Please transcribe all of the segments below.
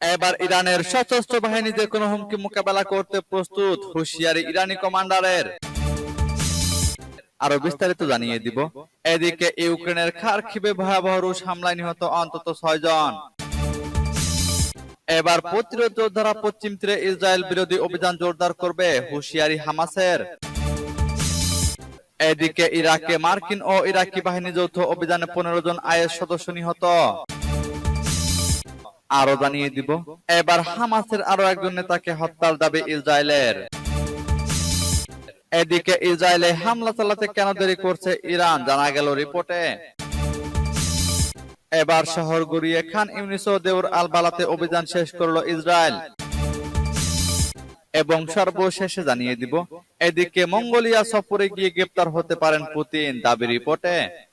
এবার ইরানের সশস্ত্র বাহিনী যে কোনো হুমকি মোকাবেলা করতে প্রস্তুত, হুঁশিয়ারি ইরানি কমান্ডারের। আরও বিস্তারিত জানিয়ে দিব। এদিকে ইউক্রেনের খারখিবে ভয়াবহ রুশ হামলায় নিহত অন্তত ছয় জন। এবার প্রতিরোধ যোদ্ধারা পশ্চিম তীরে ইসরায়েল বিরোধী অভিযান জোরদার করবে, হুঁশিয়ারি হামাসের। এদিকে ইরাকে মার্কিন ও ইরাকি বাহিনী যৌথ অভিযানে পনেরো জন আইএস সদস্য নিহত। আরও জানিয়ে দিব। এবার হামাসের আরও একজন নেতাকে হত্যার দাবি ইসরায়েলের। এদিকে ইসরায়েলে হামলা চালাতে কেন দেরি করছে ইরান, জানা গেল রিপোর্টে। এবার শহর গড়িয়ে খান ইউনিস দেউর আল বালাতে অভিযান শেষ করল ইসরায়েল। এবং সর্বশেষে জানিয়ে দিব, এদিকে মঙ্গোলিয়া সফরে গিয়ে গ্রেপ্তার হতে পারেন পুতিন, দাবি রিপোর্টে।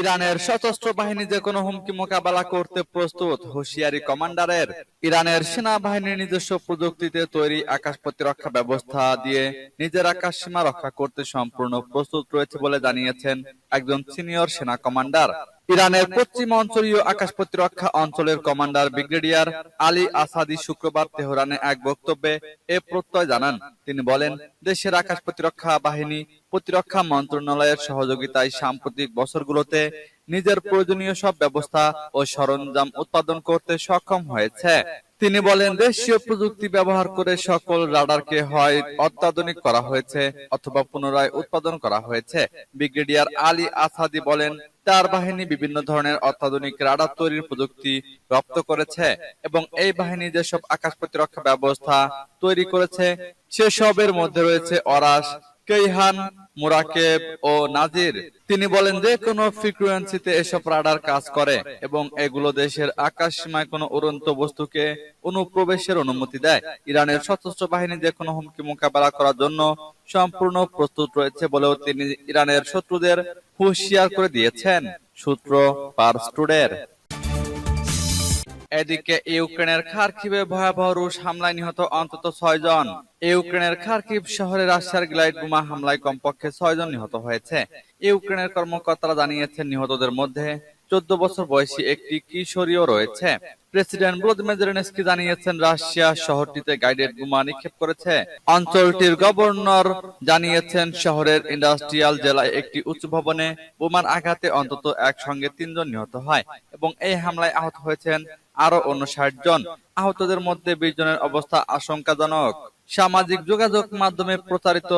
ইরানের সশস্ত্র বাহিনী যে কোনো হুমকি মোকাবেলা করতে প্রস্তুত, হুঁশিয়ারি কমান্ডারের। ইরানের সেনাবাহিনীর নিজস্ব প্রযুক্তিতে তৈরি আকাশ প্রতিরক্ষা ব্যবস্থা দিয়ে নিজের আকাশ সীমা রক্ষা করতে সম্পূর্ণ প্রস্তুত রয়েছে বলে জানিয়েছেন একজন সিনিয়র সেনা কমান্ডার। ইরানের পশ্চিম অঞ্চলীয় আকাশ প্রতিরক্ষা অঞ্চলের কমান্ডার ব্রিগেডিয়ার আলী আসাদি শুক্রবার তেহরানে এক বক্তব্যে এ প্রত্যয় জানান। তিনি বলেন, দেশের আকাশ প্রতিরক্ষা বাহিনী প্রতিরক্ষা মন্ত্রণালয়ের সহযোগিতায় সাম্প্রতিক বছরগুলোতে নিজের প্রয়োজনীয় সব ব্যবস্থা ও সরঞ্জাম উৎপাদন করতে সক্ষম হয়েছে। তিনি বলেন দেশীয় প্রযুক্তি ব্যবহার করে সকল রাডারকে হয় অত্যাধুনিক করা হয়েছে অথবা পুনরায় উৎপাদন করা হয়েছে। ব্রিগেডিয়ার আলী আসাদি বলেন তার বাহিনী বিভিন্ন ধরনের অত্যাধুনিক রাডার তৈরির প্রযুক্তি রপ্ত করেছে এবং এই বাহিনী যেসব আকাশ প্রতিরক্ষা ব্যবস্থা তৈরি করেছে সেসবের মধ্যে রয়েছে অরাস কেইহান মুরাকেব ও নাজির, তিনি বলেন যে কোনো ফ্রিকুয়েন্সিতে এসব রাডার কাজ করে এবং এগুলো দেশের আকাশ সীমায় কোনো উড়ন্ত বস্তুকে অনুপ্রবেশের অনুমতি দেয়। ইরানের সশস্ত্র বাহিনী যে কোনো হুমকি মোকাবেলা করার জন্য সম্পূর্ণ প্রস্তুত রয়েছে বলেও তিনি ইরানের শত্রুদের হুঁশিয়ার করে দিয়েছেন। সূত্র পার্স টুডের। এদিকে ইউক্রেনের খার্কিভে ভয়াবহ রুশ হামলায় নিহত অন্তত ছয় জন ইউক্রেনের খার্কিভ শহরে রাশিয়ার গ্লাইড বোমা হামলায় কমপক্ষে ছয় জন নিহত হয়েছে। ইউক্রেনের কর্মকর্তারা জানিয়েছেন নিহতদের মধ্যে চোদ্দ বছর বয়সী একটি কিশোরীও রয়েছে। প্রেসিডেন্ট ভ্লাদিমির জেলেনস্কি জানিয়েছেন, রাশিয়া শহরটিতে গাইডেড বোমা নিক্ষেপ করেছে। অঞ্চলটির গভর্নর জানিয়েছেন, শহরের ইন্ডাস্ট্রিয়াল জেলায় একটি উচ্চ ভবনে বোমার আঘাতে অন্তত একসঙ্গে তিনজন নিহত হয় এবং এই হামলায় আহত হয়েছেন আরও অন্য ষাট জন। আহতদের মধ্যে বিশ জনের অবস্থা আশঙ্কাজনক। সামাজিক যোগাযোগ মাধ্যমে প্রচারিত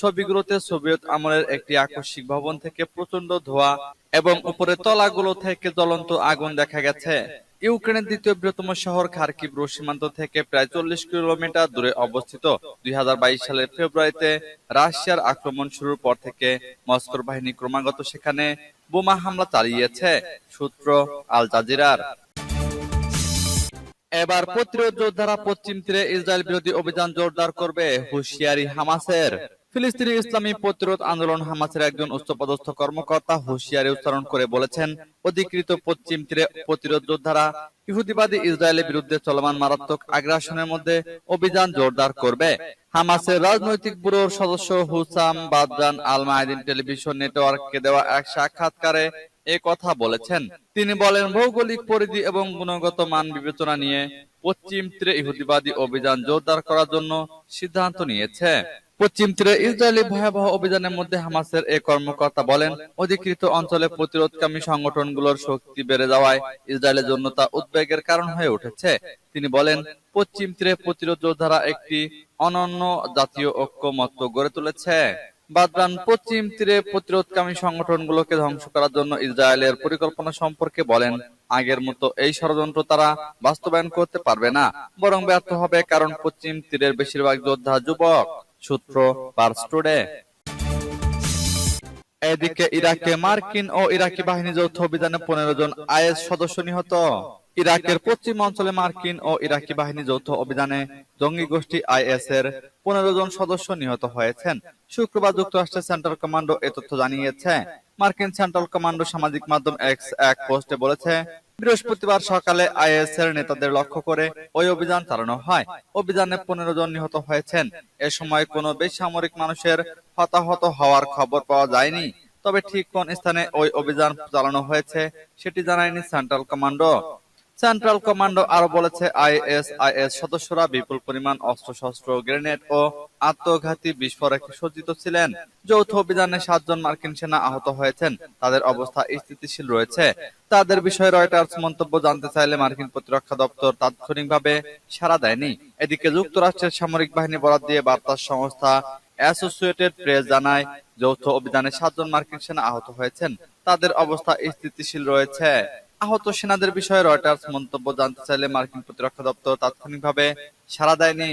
ছবিগুলোতে সোভিয়েত আমলের একটি আকস্মিক ভবন থেকে প্রচণ্ড ধোঁয়া এবং উপরে তলাগুলো থেকে জ্বলন্ত আগুন দেখা গেছে। ইউক্রেনের দ্বিতীয় বৃহত্তম শহর খার্কিভ রুশ সীমান্ত থেকে প্রায় চল্লিশ কিলোমিটার দূরে অবস্থিত। দুই হাজার বাইশ সালের ফেব্রুয়ারিতে রাশিয়ার আক্রমণ শুরুর পর থেকে মস্কোর বাহিনী ক্রমাগত সেখানে বোমা হামলা চালিয়েছে, সূত্র আল জাজিরার। এবার প্রতিরোধ যোদ্ধারা পশ্চিম তীরে ইসরায়েল বিরোধী অভিযান জোরদার করবে, হুঁশিয়ারি হামাসের। ফিলিস্তিনি ইসলামী প্রতিরোধ আন্দোলন হামাসের একজন উচ্চপদস্থ কর্মকর্তা হুঁশিয়ারি উচ্চারণ করে বলেছেন, অধিকৃত পশ্চিম তীরে প্রতিরোধ যোদ্ধারা ইহুদিবাদী ইসরায়েলের বিরুদ্ধে চলমান মারাত্মক আগ্রাসনের মধ্যে অভিযান জোরদার করবে। হামাসের রাজনৈতিক ব্যুরোর সদস্য হুসাম বাদরান আল মাহিদিন টেলিভিশন নেটওয়ার্ককে দেওয়া এক সাক্ষাৎকারে এ কথা বলেছেন। তিনি বলেন, ভৌগোলিক পরিধি এবং গুণগত মান বিবেচনা নিয়ে পশ্চিম তীরে ইহুদিবাদী অভিযান জোরদার করার জন্য সিদ্ধান্ত নিয়েছে। পশ্চিম তীরে ইসরায়েলি ভয়াবহ অভিযানের মধ্যে হামাসের এ কর্মকর্তা বলেন, অধিকৃত অঞ্চলে প্রতিরোধকামী সংগঠনগুলোর শক্তি বেড়ে যাওয়ায় ইসরায়েলের জন্য তা উদ্বেগের কারণ হয়ে উঠেছে। তিনি বলেন, পশ্চিম তীরে প্রতিরোধ যোদ্ধারা একটি অনন্য জাতীয় ঐক্যমত্য গড়ে তুলেছে। বাদরান পশ্চিম তীরে প্রতিরোধকামী সংগঠনগুলোকে ধ্বংস করার জন্য ইসরায়েলের পরিকল্পনা সম্পর্কে বলেন, আগের মতো এই ষড়যন্ত্র তারা বাস্তবায়ন করতে পারবে না, বরং ব্যর্থ হবে কারণ পশ্চিম তীরের বেশিরভাগ যোদ্ধা যুবক, সূত্র পার্স টুডে। এদিকে ইরাকে মার্কিন ও ইরাকি বাহিনী যৌথ অভিযানে পনেরো জন আইএস সদস্য নিহত। ইরাকের পশ্চিম অঞ্চলে মার্কিন ও ইরাকি বাহিনী যৌথ অভিযানে জঙ্গি গোষ্ঠী আইএস এর পনেরো জন সদস্য নিহত হয়েছেন। শুক্রবার যুক্তরাষ্ট্রের সেন্ট্রাল কমান্ডো এ তথ্য জানিয়েছে। মার্কিন সেন্ট্রাল কমান্ডো সামাজিক মাধ্যম এক্স এক পোস্টে বলেছে, বৃহস্পতিবার সকালে আইএস এর নেতাদের লক্ষ্য করে ওই অভিযান চালানো হয়। অভিযানে পনেরো জন নিহত হয়েছেন। এ সময় কোনো বেসামরিক মানুষের হতাহত হওয়ার খবর পাওয়া যায়নি। তবে ঠিক কোন স্থানে ওই অভিযান চালানো হয়েছে, সেটি জানায়নি সেন্ট্রাল কমান্ডো। সেন্ট্রাল কমান্ডো আরও বলেছে আইএসআইএস সদস্যরা বিপুল পরিমাণ অস্ত্রশস্ত্র, গ্রেনেড ও আত্মঘাতী বিস্ফোরকে সজ্জিত ছিলেন। যৌথ অভিযানে সাতজন মার্কিন সেনা আহত হয়েছেন। তাদের অবস্থা স্থিতিশীল রয়েছে। তাদের বিষয়ে রয়টার্স মন্তব্য জানতে চাইলে মার্কিন প্রতিরক্ষা দপ্তর তাৎক্ষণিকভাবে সাড়া দেয়নি। এদিকে যুক্তরাষ্ট্রের সামরিক বাহিনী বরাদ দিয়ে বার্তা সংস্থা অ্যাসোসিয়েটেড প্রেস জানায়, যৌথ অভিযানে সাতজন মার্কিন সেনা আহত হয়েছেন। তাদের অবস্থা স্থিতিশীল রয়েছে। আহত সেনাদের বিষয়ে রয়টার্স মন্তব্য জানতে চাইলে মার্কিন প্রতিরক্ষা দপ্তর তাৎক্ষণিকভাবে সাড়া দেয়নি।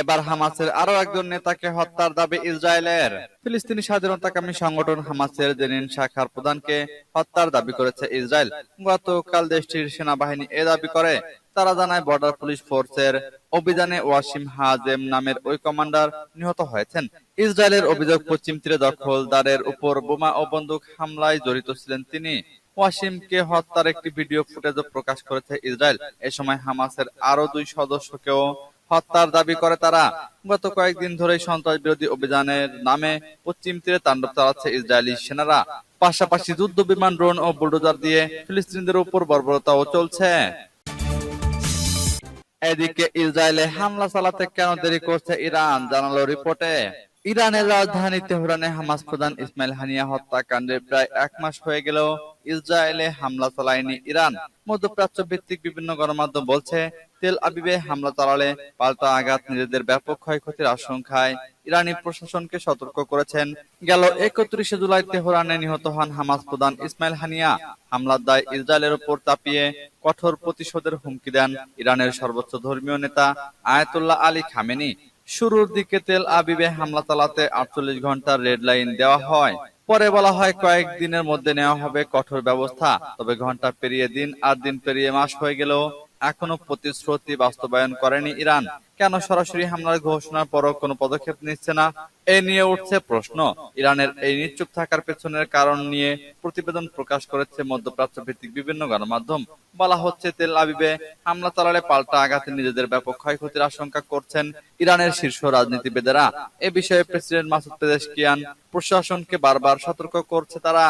এবার হামাসের আরও একজন নেতাকে হত্যার দাবি ইসরায়েলের। ফিলিস্তিনি স্বাধীনতাকামী সংগঠন হামাসের জেনিন শাখার প্রধানকে হত্যার দাবি করেছে ইসরায়েল। গতকাল দেশটির সেনাবাহিনী এ দাবি করে। তারা জানায়, বর্ডার পুলিশ ফোর্সের অভিযানে ওয়াসিম হাজেম নামের ওই কমান্ডার নিহত হয়েছেন। ইসরায়েলের অভিযোগ পশ্চিম তীরে দখলদারের উপর বোমা ও বন্দুক হামলায় জড়িত ছিলেন তিনি। ওয়াসিমকে হত্যার একটি ভিডিও ফুটেজও প্রকাশ করেছে ইসরায়েল। এ সময় হামাসের আরও দুই সদস্যকেও হত্যার দাবি করে তারা। গত কয়েকদিন ধরে সন্ত্রাস বিরোধী অভিযানের নামে পশ্চিম তীরে তাণ্ডব চালাচ্ছে ইসরায়েলি সেনারা। পাশাপাশি যুদ্ধ বিমান, ড্রোন ও বুলডোজার দিয়ে ফিলিস্তিনিদের উপর বর্বরতাও চলছে। এদিকে ইসরায়েলে হামলা চালাতে কেন দেরি করছে ইরান? জানালো রিপোর্টে। ইরানের রাজধানী তেহরানে হামাস প্রধান ইসমাইল হানিয়া হত্যাকাণ্ডে প্রায় এক মাস হয়ে গেলেও ইসরায়েলে হামলা চালায়নি ইরান। মধ্যপ্রাচ্য ভিত্তিক বিভিন্ন গণমাধ্যম বলছে, তেল আবিবে হামলা চালালে পাল্টা আঘাত নিজেদের ব্যাপক ক্ষয়ক্ষতির আশঙ্কায় ইরানি প্রশাসনকে সতর্ক করেছেন। গেল একত্রিশে জুলাই তেহরানে নিহত হন হামাস প্রধান ইসমাইল হানিয়া। হামলার দায় ইসরায়েলের উপর চাপিয়ে কঠোর প্রতিশোধের হুমকি দেন ইরানের সর্বোচ্চ ধর্মীয় নেতা আয়াতুল্লাহ আলী খামেনি। শুরুর দিকে তেল আবিবে হামলা চালাতে আটচল্লিশ ঘণ্টার রেড লাইন দেওয়া হয়। পরে বলা হয় কয়েকদিনের মধ্যে নেওয়া হবে কঠোর ব্যবস্থা, তবে ঘণ্টা পেরিয়ে দিন আর দিন পেরিয়ে মাস হয়ে গেলেও এখনও প্রতিশ্রুতি বাস্তবায়ন করেনি ইরান। কেন সরাসরি হামলার ঘোষণার পরও কোনো পদক্ষেপ নিচ্ছে না? এ নিয়ে উঠছে প্রশ্ন। ইরানের এই নিশ্চুপ থাকার পেছনের কারণ নিয়ে প্রতিবেদন প্রকাশ করেছে মধ্যপ্রাচ্য ভিত্তিক বিভিন্ন গণমাধ্যম। বলা হচ্ছে, তেল আবিবে হামলা চালালে পাল্টা আঘাতে নিজেদের ব্যাপক ক্ষয়ক্ষতির আশঙ্কা করছেন ইরানের শীর্ষ রাজনীতিবিদেরা। এ বিষয়ে প্রেসিডেন্ট মাসুদ পেদেশকিয়ান প্রশাসনকে বারবার সতর্ক করছে তারা।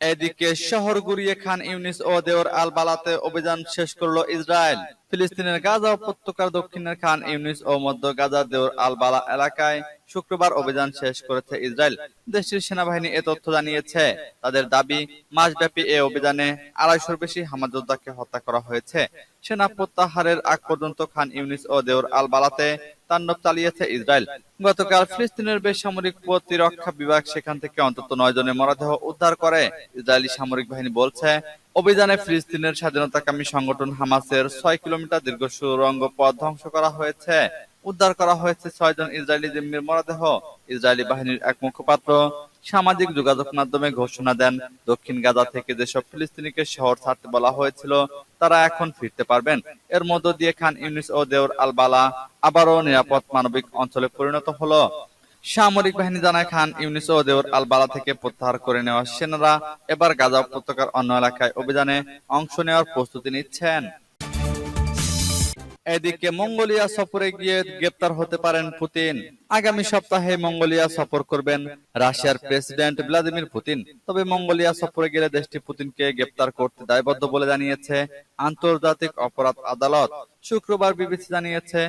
এদিকে শহর গুড়িয়ে খান ইউনিস ও দেওর আল বালাতে অভিযান শেষ করল ইসরায়েল। ফিলিস্তিনের গাজা উপত্যকার দক্ষিণের খান ইউনিস ও মধ্য গাজা দেওর আল বালা এলাকায় শুক্রবার অভিযান শেষ করেছে ইসরায়েল। দেশটির সেনাবাহিনী এ তথ্য জানিয়েছে। তাদের দাবি, মাসব্যাপী এ অভিযানে আড়াইশোর বেশি হামাজ যোদ্ধাকে হত্যা করা হয়েছে। সেনা প্রত্যাহারের আগ পর্যন্ত খান ইউনিস ও দেওর আল বালাতে তাণ্ডব চালিয়েছে ইসরায়েল। গতকাল ফিলিস্তিনের বেসামরিক প্রতিরক্ষা বিভাগ সেখান থেকে অন্তত নয় জনের মরদেহ উদ্ধার করে। ইসরায়েলি সামরিক বাহিনী বলছে, অভিযানে ফিলিস্তিনের স্বাধীনতাকামী সংগঠন হামাসের ছয় কিলোমিটার দীর্ঘ সুরঙ্গ পথ ধ্বংস করা হয়েছে। উদ্ধার করা হয়েছে ছয়জন ইসরায়েলি জিম্মির মরদেহ। ইসরায়েলি বাহিনীর এক মুখপাত্র সামাজিক যোগাযোগ মাধ্যমে ঘোষণা দেন, দক্ষিণ গাজা থেকে যেসব ফিলিস্তিনিকে শহর ছাড়তে বলা হয়েছিল, তারা এখন ফিরতে পারবেন। এর মধ্য দিয়ে খান ইউনিস ও দেওর আল বালা আবারও নিরাপদ মানবিক অঞ্চলে পরিণত হলো। সামরিক বাহিনী জানায়, খান ইউনিস ও দেওর আল বালা থেকে প্রত্যাহার করে নেওয়া সেনারা এবার গাজা উপত্যকার অন্য এলাকায় অভিযানে অংশ নেওয়ার প্রস্তুতি নিচ্ছেন। এদিকে মঙ্গোলিয়া সফরে গিয়ে গ্রেপ্তার হতে পারেন পুতিন। আগামী সপ্তাহে মঙ্গোলিয়া সফর করবেন রাশিয়ার প্রেসিডেন্ট ভ্লাদিমির পুতিন। তবে মঙ্গোলিয়া সফরে গেলে দেশটি পুতিনকে গ্রেপ্তার করতে দায়বদ্ধ বলে জানিয়েছে আন্তর্জাতিক অপরাধ আদালত। শুক্রবার বিবিসি জানিয়েছে,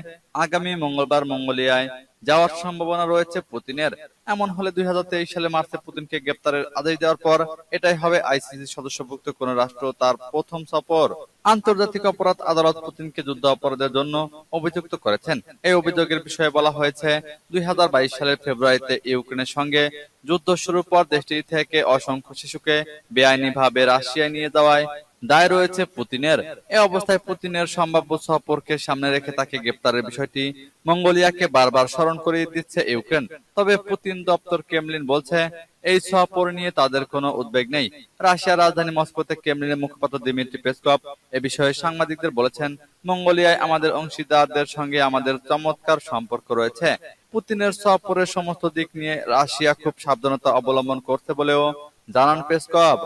আগামী মঙ্গলবার মঙ্গোলিয়ায় যাওয়ার সম্ভাবনা রয়েছে পুতিনের। এমন হলে দুই হাজার তেইশ সালে মার্চে পুতিনকে গ্রেপ্তারের আদেশ দেওয়ার পর এটাই হবে আইসিসি সদস্যভুক্ত কোন রাষ্ট্র তার প্রথম সফর। আন্তর্জাতিক অপরাধ আদালত পুতিনকে যুদ্ধ অপরাধের জন্য অভিযুক্ত করেছেন। এই অভিযোগের বিষয়ে বলা হয়েছে দুই হাজার বাইশ সালের ফেব্রুয়ারিতে ইউক্রেনের সঙ্গে যুদ্ধ শুরুর পর দেশটি থেকে অসংখ্য শিশুকে বেআইনিভাবে রাশিয়ায় নিয়ে যাওয়ায় দায় রয়েছে পুতিনের। এ অবস্থায় পুতিনের সম্ভাব্য সফরকে সামনে রেখে তাকে গ্রেপ্তারের বিষয়টি মঙ্গোলিয়াকে বারবার স্মরণ করিয়ে দিচ্ছে ইউক্রেন। তবে পুতিন দপ্তর ক্রেমলিন বলছে, এই সফর নিয়ে তাদের কোনো উদ্বেগ নেই। রাশিয়ার রাজধানী মস্কোতে কেমলিনের মুখপাত্র দিমিত্রি পেসকপ এ বিষয়ে সাংবাদিকদের বলেছেন, মঙ্গোলিয়ায় আমাদের অংশীদারদের সঙ্গে আমাদের চমৎকার সম্পর্ক রয়েছে। পুতিনের সফরের সমস্ত দিক নিয়ে রাশিয়া খুব সাবধানতা অবলম্বন করছে বলেও জানান পেসকপ